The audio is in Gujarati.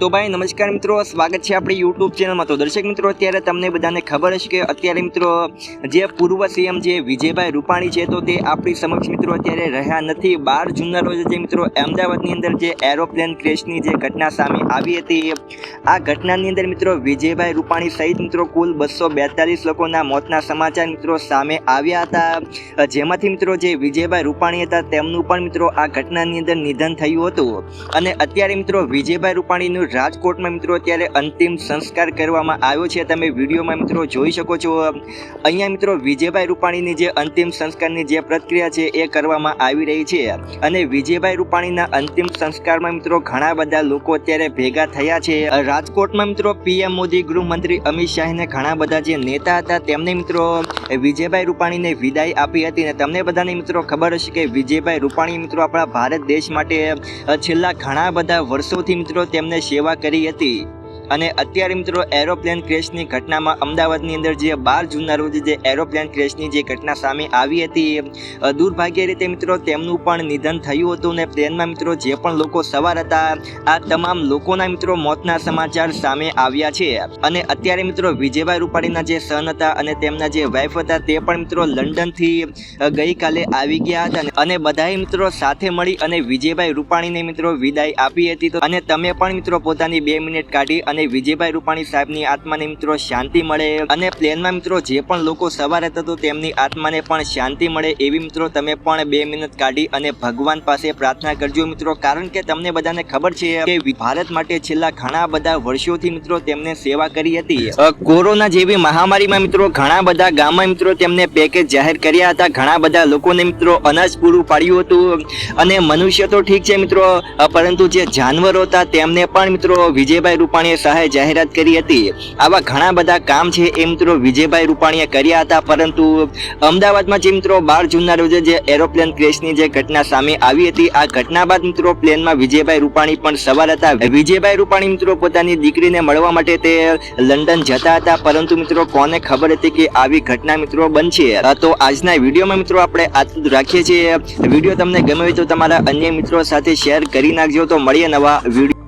તો ભાઈ, નમસ્કાર મિત્રો, સ્વાગત છે આપણી યુટ્યુબ ચેનલમાં તો દર્શક મિત્રો, અત્યારે તમને બધાને ખબર હશે કે અત્યારે મિત્રો, જે પૂર્વ સીએમ જે વિજયભાઈ રૂપાણી છે, તો તે આપણી સમક્ષ મિત્રો અત્યારે રહ્યા નથી. બાર જૂનના રોજ જે મિત્રો અમદાવાદની અંદર જે એરોપ્લેન ક્રેશની જે ઘટના સામે આવી હતી, આ ઘટનાની અંદર મિત્રો વિજયભાઈ રૂપાણી સહિત મિત્રો કુલ બસો બેતાલીસ લોકોના મોતના સમાચાર મિત્રો સામે આવ્યા હતા. જેમાંથી મિત્રો જે વિજયભાઈ રૂપાણી હતા, તેમનું પણ મિત્રો આ ઘટનાની અંદર નિધન થયું હતું. અને અત્યારે મિત્રો વિજયભાઈ રૂપાણીનું રાજકોટમાં મિત્રો અત્યારે અંતિમ સંસ્કાર કરવામાં આવ્યો છે. તમે વિડીયોમાં મિત્રો જોઈ શકો છો. અહીંયા મિત્રો વિજયભાઈ રૂપાણીની જે અંતિમ સંસ્કારની જે પ્રક્રિયા છે એ કરવામાં આવી રહી છે. અને વિજયભાઈ રૂપાણીના અંતિમ સંસ્કારમાં મિત્રો ઘણા બધા લોકો અત્યારે ભેગા થયા છે. રાજકોટમાં મિત્રો પીએમ મોદી, ગૃહમંત્રી અમિત શાહને ઘણા બધા જે નેતા હતા તેમને મિત્રો વિજયભાઈ રૂપાણીને વિદાય આપી હતી અને તમને બધાને મિત્રો ખબર હશે કે વિજયભાઈ રૂપાણી મિત્રો આપણા ભારત દેશ માટે છેલ્લા ઘણા બધા વર્ષોથી મિત્રો તેમને સેવા કરી હતી. અને અત્યારે મિત્રો એરોપ્લેન ક્રેશની ઘટનામાં અમદાવાદની અંદર જે બાર જૂનના રોજ જે એરોપ્લેન ક્રેશની જે ઘટના સામે આવી હતી એ દુર્ભાગ્ય રીતે મિત્રો તેમનું પણ નિધન થયું હતું અને પ્લેનમાં મિત્રો જે પણ લોકો સવાર હતા, આ તમામ લોકોના મિત્રો મોતના સમાચાર સામે આવ્યા છે. અને અત્યારે મિત્રો વિજયભાઈ રૂપાણીના જે સન હતા અને તેમના જે વાઇફ હતા તે પણ મિત્રો લંડનથી ગઈકાલે આવી ગયા હતા અને- બધાએ મિત્રો સાથે મળી અને વિજયભાઈ રૂપાણીને મિત્રો વિદાય આપી હતી. અને તમે પણ મિત્રો પોતાની બે મિનિટ કાઢી અને વિજયભાઈ રૂપાણી સાહેબની આત્માને મિત્રો શાંતિ મળે અને પ્લેનમાં મિત્રો જે પણ લોકો સવારે હતો તેમની આત્માને પણ શાંતિ મળે એવી મિત્રો તમે પણ બે મિનિટ કાઢી અને ભગવાન પાસે પ્રાર્થના કરજો મિત્રો. કારણ કે તમને બધાને ખબર છે કે ભારત માટે છેલ્લા ઘણા બધા વર્ષોથી મિત્રો તેમને સેવા કરી હતી. કોરોના જેવી મહામારીમાં મિત્રો ઘણા બધા ગામમાં મિત્રો તેમને પેકેજ જાહેર કર્યા હતા. ઘણા બધા લોકોને મિત્રો અનાજ પૂરું પાડ્યું હતું અને મનુષ્ય તો ઠીક છે મિત્રો. પરંતુ જે જાનવરો હતા તેમને પણ મિત્રો વિજયભાઈ રૂપાણીએ સહાય જાહેરાત કરી હતી. આવા ઘણા બધા કામ છે એ મિત્રો વિજયભાઈ રૂપાણીએ કર્યા હતા, પરંતુ અમદાવાદમાં જે મિત્રો બાર જૂનના રોજે જે એરોપ્લેન ક્રેશની જે ઘટના સામે આવી હતી, આ ઘટના બાદ મિત્રો પ્લેનમાં વિજયભાઈ રૂપાણી પણ સવાર હતા. વિજયભાઈ રૂપાણી મિત્રો પોતાની દીકરીને મળવા માટે તે લંડન જતા હતા, પરંતુ મિત્રો કોને ખબર હતી કે આવી ઘટના મિત્રો બનશે? તો આજના વિડીયોમાં મિત્રો આપણે આટલું રાખીએ છીએ. વીડિયો તમને ગમે તો તમારા અન્ય મિત્રો સાથે શેર કરી નાખજો. તો મળીએ નવા વીડિયો